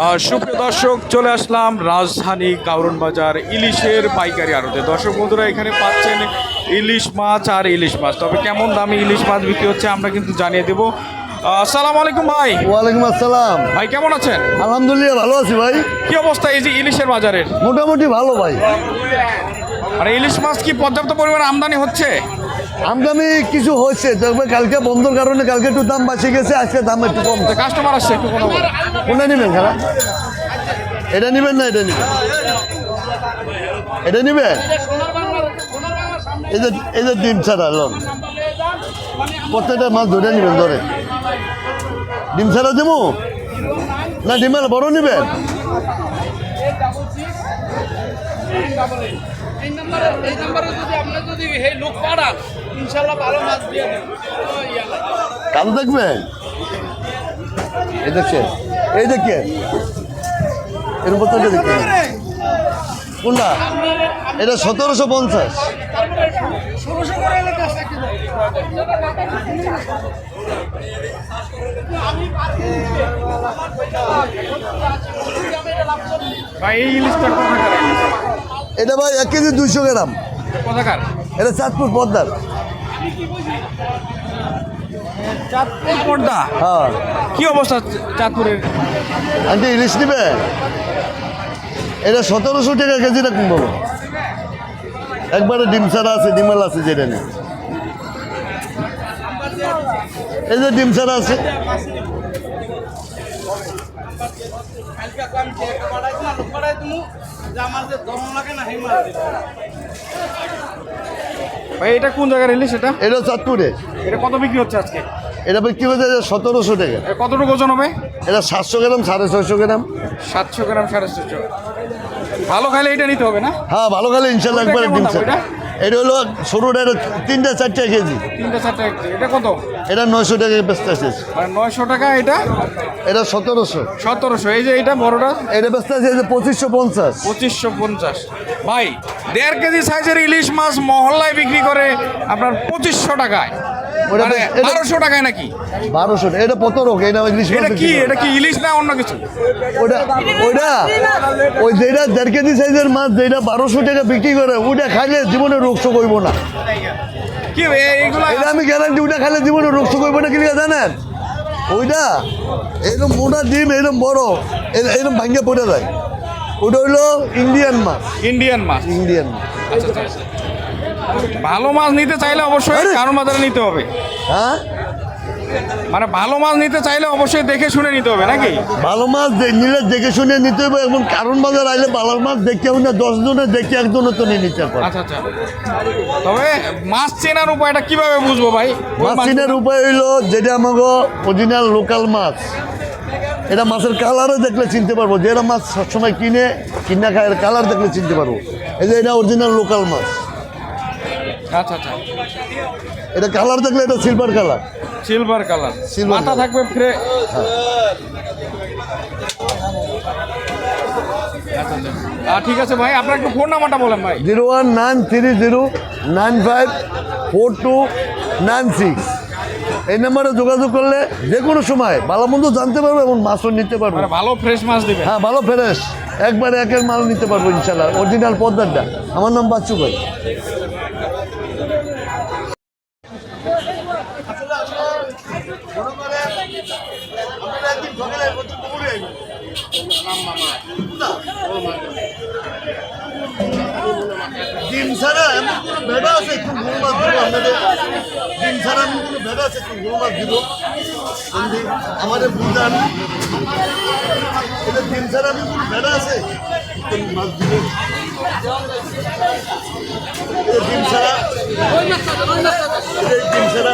সুপ্রিয় দর্শক চলে আসলাম রাজধানী কাউরন বাজার ইলিশের পাইকারি আড়তে। দর্শক বন্ধুরা এখানে পাচ্ছেন ইলিশ মাছ আর ইলিশ মাছ। তবে কেমন দামে ইলিশ মাছ বিক্রি হচ্ছে আমরা কিন্তু জানিয়ে দেবো। আসসালামু আলাইকুম ভাই। ওয়ালাইকুম আসসালাম। ভাই কেমন আছেন? আলহামদুলিল্লাহ ভালো আছি ভাই। কি অবস্থা এই যে ইলিশের বাজারের? মোটামুটি ভালো ভাই। মানে ইলিশ মাছ কি পর্যাপ্ত পরিমাণে আমদানি হচ্ছে? আমদানি কিছু হয়েছে তবে কালকে বন্ধর কারণে কালকে একটু দাম বাঁচিয়ে গেছে আজকে দাম একটু কম। কাস্টমার আসছে একটু কোনো কোনটা নেবেন খারাপ এটা নেবেন না এটা নেবেন? এটা নেবেন? এই যে এই যে ডিম ছাড়া লোন। প্রত্যেকটা মাছ ধরে নেবেন ধরে। ডিম ছাড়া দেবো? না ডিমের বড় নেবেন? এই নাম্বারে এই নাম্বারে যদি আপনি যদি এই লোক পাঠান ইনশাল্লাহ ভালো মাছ দিয়ে দেন। কালো দেখবেন এই দেখছেন এই দেখেন এর উপর থেকে দেখছেন কোনটা? এটা সতেরোশো পঞ্চাশ। ভাই এই ইলিশটা কোথাকার? এটা ভাই এক কেজি দুইশো গ্রাম। এটা চাঁদপুর পদ্মার। চাঁদপুর পর্দা হ্যাঁ। কি অবস্থা চাঁদপুরের? আন্টি ইলিশ নিবে এটা সতেরোশো টাকা বাবু একবারে ডিম ছাড়া আছে ডিমেল আছে যেটা নেই এই যে ডিম ছাড়া আছে। কালকে আমি চেক পাঠাই না লোক পাঠাই তুমি যে আমার যে দম লাগে না সেই মাছ ভাই এটা কোন জায়গায় সেটা এটা? চাঁদপুরে। এটা কত বিক্রি হচ্ছে আজকে? এটা বিক্রি হচ্ছে সতেরোশো টাকা। কতটুকু ওজন হবে? এটা সাতশো গ্রাম সাড়ে ছয়শো গ্রাম। সাতশো গ্রাম সাড়ে ছশো ভালো খাইলে এটা নিতে হবে না? হ্যাঁ ভালো খালে ইনশাল্লাহ একবারে ডিম দাম এটা? হলো ছোটোটা এটা তিনটা চারটে কেজি। তিনটা চারটা এটা কত? এটা নয়শো টাকা বেচতে আছে নয়শো টাকা এটা? এটা সতেরোশো। সতেরোশো। এই যে এটা বড়টা? এটা বেচতে আছে যে পঁচিশশো পঞ্চাশ। পঁচিশশো পঞ্চাশ। ভাই দেড় কেজি সাইজের ইলিশ মাছ মহল্লায় বিক্রি করে আপনার পঁচিশশো টাকায়। বারোশো টাকায় নাকি? বারোশো এটা পতরক এটা ইংলিশ এটা কি? এটা কি ইলিশ না অন্য কিছু? ওটা ওটা ওই যেটা দেড় কেজি সাইজের মাছ যেটা বারোশো টাকা বিক্রি করে ওটা খাইলে জীবনে রোগ শোক হইব না। কি এটা আমি গ্যারান্টি ওটা খাইলে জীবনে রোগ শোক হইব না কি জানেন? ওইটা এরকম মোটা ডিম এরকম বড় এরকম ভাঙ্গে পড়ে যায়। ওটা হইল ইন্ডিয়ান মাছ। ইন্ডিয়ান মাছ। ইন্ডিয়ান মাছ। আচ্ছা আচ্ছা আচ্ছা। ভালো মাছ নিতে চাইলে অবশ্যই! কারণ বাজারে নিতে হবে। হ্যাঁ? মানে ভালো মাছ নিতে চাইলে অবশ্যই দেখে শুনে নিতে হবে নাকি? ভালো মাছ নিলে দেখে শুনে নিতে হবে এবং কারণ বাজার আইলে ভালো মাছ দেখতে হবে না দশ জনে দেখে একজনে তো নিয়ে নিতে পারে আচ্ছা আচ্ছা। তবে মাছ চেনার উপায়টা কীভাবে বুঝব ভাই? মাছ- চিনার উপায় হইল যেটা আমাকে অরিজিনাল লোকাল মাছ। এটা মাছের কালারও দেখলে চিনতে পারব। যেটা মাছ সবসময় কিনে কিনা খায় কালার দেখলে চিনতে পারব। এই যে এটা অরিজিনাল লোকাল মাছ। আচ্ছা আচ্ছা। এটা কালার দেখলে এটা সিলভার কালার। সিলভার কালার মাথা থাকবে ফ্রে আচ্ছা, আচ্ছা। ঠিক আছে ভাই আপনার একটু ফোন নাম্বারটা বলেন ভাই। Zero one nine three zero nine five four two nine six. এই নাম্বারে যোগাযোগ করলে যে কোনো সময় ভালো মন্দ জানতে পারব এবং মাছও নিতে পারব। মানে ভালো ফ্রেশ মাছ দিবেন হ্যাঁ ভালো ফ্রেশ একবারে একের মাল নিতে পারব ইনশাল্লাহ অরিজিনাল পদ্মারটা আমার নাম বাচ্চু ভাই। ডিম ছাড়া এমন কোনো ভেড়া আছে? একটু গরু মাছ দিব আপনাদের। ডিম ছাড়া এমন কোনো ভেড়া আছে? একটু গরু মাছ দিব। যদি আমাদের বুঝান। এটা ডিম ছাড়া এমন কোনো ভেড়া আছে? মাছ দিব। ডিম এটা ডিম ছাড়া